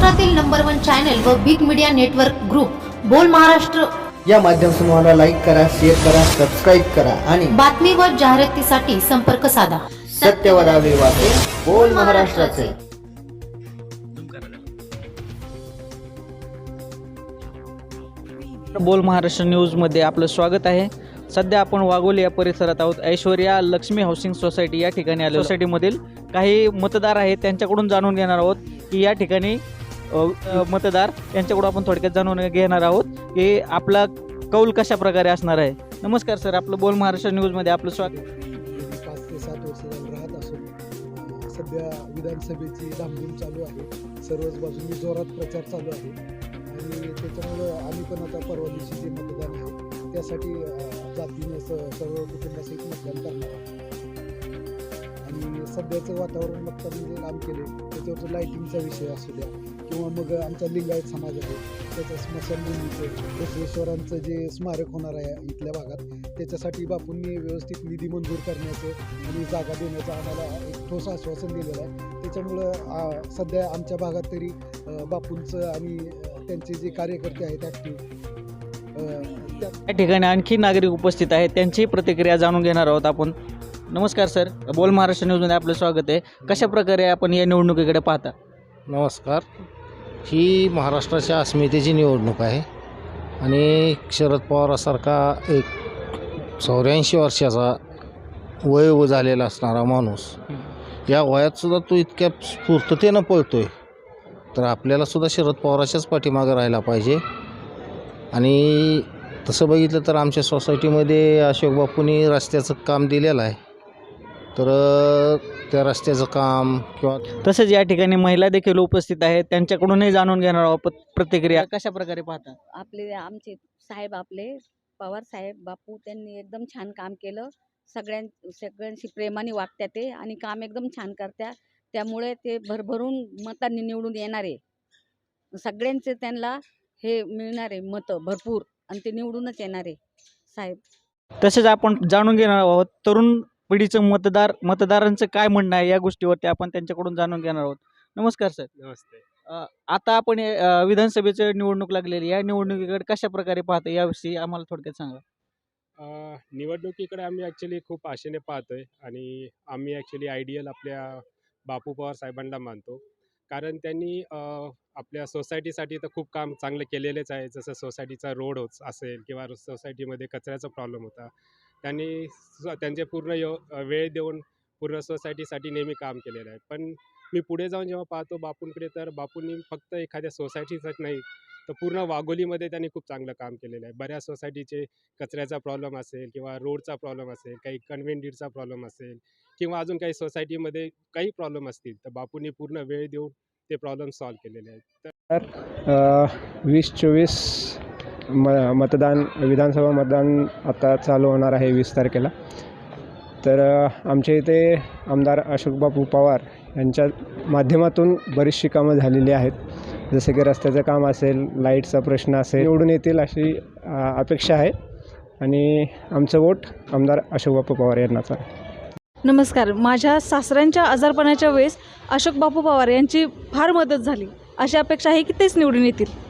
Channel व big media network group Bol Maharashtra. या माध्यम समूहाला लाईक करा शेअर करा सबस्क्राईब करा आणि बातमी व जाहिरातीसाठी संपर्क साधा. सत्यवदावे वाटे बोल महाराष्ट्राचे. बोल महाराष्ट्र न्यूजमध्ये आपलं स्वागत आहे. सध्या आपण वाघोली या परिसरात आहोत. ऐश्वर्या लक्ष्मी हाऊसिंग सोसायटी या ठिकाणी आलो सोसायटीमधील काही मतदार आहेत त्यांच्याकडून जाणून घेणार आहोत की या ठिकाणी मतदार यांच्याकडून आपण थोडक्यात जाणून घेणार आहोत की आपला कौल कशा प्रकारे असणार आहे. नमस्कार सर आपलं बोल महाराष्ट्र न्यूजमध्ये आपलं स्वागत. पाच ते सात वर्ष झाली राहत असून अं, सध्या विधानसभेची धामधूम चालू आहे. सर्वच बाजूंनी जोरात प्रचार चालू आहे. आणि त्याच्यामुळं आम्ही पण आता परवा दिवशी जे मतदान आहे त्यासाठी अं, जातीने स- सर्व कुटुंबासहित मतदान करणार आहोत. आणि सध्याचं वातावरण बघता म्हणजे केले त्याच्यावर लाईटिंगचा विषय असू द्या किंवा मग आमचा लिंगायत समाज आहे त्याचं स्मशानभूमीचं बसवेश्वरांचं जे स्मारक होणार आहे इथल्या भागात त्याच्यासाठी बापूंनी व्यवस्थित निधी मंजूर करण्याचं आणि जागा देण्याचं आम्हाला एक ठोस आश्वासन दिलेलं आहे. त्याच्यामुळं सध्या आमच्या भागात तरी बापूंचं आणि त्यांचे जे कार्यकर्ते आहेत ॲक्टिव्ह त्या या ठिकाणी आणखी नागरिक उपस्थित आहेत. त्यांची प्रतिक्रिया जाणून घेणार आहोत आपण. नमस्कार सर. बोल महाराष्ट्र न्यूजमध्ये आपलं स्वागत आहे. कशा प्रकारे आपण या निवडणुकीकडे पाहता? नमस्कार. ही महाराष्ट्राच्या अस्मितेची निवडणूक आहे. आणि शरद पवारासारखा एक चौऱ्याऐंशी वर्षाचा वय व झालेला असणारा माणूस या वयातसुद्धा तो इतक्या स्फूर्ततेनं आहे तर आपल्यालासुद्धा शरद पवाराच्याच पाठीमागं राहायला पाहिजे. आणि तसं बघितलं तर आमच्या सोसायटीमध्ये अशोक बापूंनी रस्त्याचं काम दिलेलं आहे. तर त्या रस्त्याचं काम किंवा तसेच या ठिकाणी महिला देखील उपस्थित आहेत. त्यांच्याकडूनही जाणून घेणार आहोत प- प्रतिक्रिया. कशा प्रकारे पाहता? आपले आमचे साहेब आपले पवार साहेब बापू त्यांनी एकदम छान काम केलं. सगळ्यां सगळ्यांशी प्रेमाने वागत्या ते आणि काम एकदम छान करत्या. त्यामुळे ते भरभरून मतांनी निवडून येणार. आहे सगळ्यांचे त्यांना हे मिळणार आहे मतं भरपूर आणि ते निवडूनच येणार आहे साहेब. तसेच आपण जाणून घेणार आहोत तरुण पिढीचं मतदार मतदारांचं काय म्हणणं आहे या गोष्टीवरती आपण त्यांच्याकडून जाणून घेणार आहोत. नमस्कार सर. नमस्ते. आता आपण अ, विधानसभेचं निवडणूक लागलेली आहे. या निवडणुकीकडे कशा प्रकारे पाहता याविषयी आम्हाला थोडक्यात सांगा. अ, निवडणुकीकडे आम्ही ॲक्च्युली खूप आशेने पाहतोय आणि आम्ही ॲक्च्युली आयडियल आपल्या बापू पवार साहेबांना मानतो. कारण त्यांनी अ, आपल्या सोसायटीसाठी तर खूप काम चांगलं केलेलेच आहे. जसं सोसायटीचा रोड होत असेल किंवा सोसायटीमध्ये कचऱ्याचा प्रॉब्लेम होता. त्यांनी त्यांचे पूर्ण यो वेळ देऊन पूर्ण सोसायटीसाठी नेहमी काम केलेलं आहे. पण मी पुढे जाऊन जेव्हा पाहतो बापूंकडे तर बापूंनी फक्त एखाद्या सोसायटीचंच नाही तर पूर्ण वाघोलीमध्ये त्यांनी खूप चांगलं काम केलेलं आहे. बऱ्याच सोसायटीचे कचऱ्याचा प्रॉब्लेम असेल किंवा रोडचा प्रॉब्लेम असेल काही कन्व्हेंटिडचा प्रॉब्लेम असेल किंवा अजून काही सोसायटीमध्ये काही प्रॉब्लेम असतील तर बापूंनी पूर्ण वेळ देऊन ते प्रॉब्लेम सॉल्व्ह केलेले आहेत. तर वीस चोवीस म मतदान विधानसभा मतदान आता चालू होणार आहे वीस तारखेला. तर आमच्या इथे आमदार अशोकबापू पवार यांच्या माध्यमातून बरीचशी कामं झालेली आहेत. जसे की रस्त्याचं काम असेल लाईटचा प्रश्न असेल निवडून येतील अशी अपेक्षा आहे. आणि आमचं वोट आमदार अशोकबापू पवार यांनाच आहे. नमस्कार. माझ्या सासऱ्यांच्या आजारपणाच्या वेळेस अशोक बापू पवार यांची फार मदत झाली. अशी अपेक्षा आहे की तेच निवडून येतील.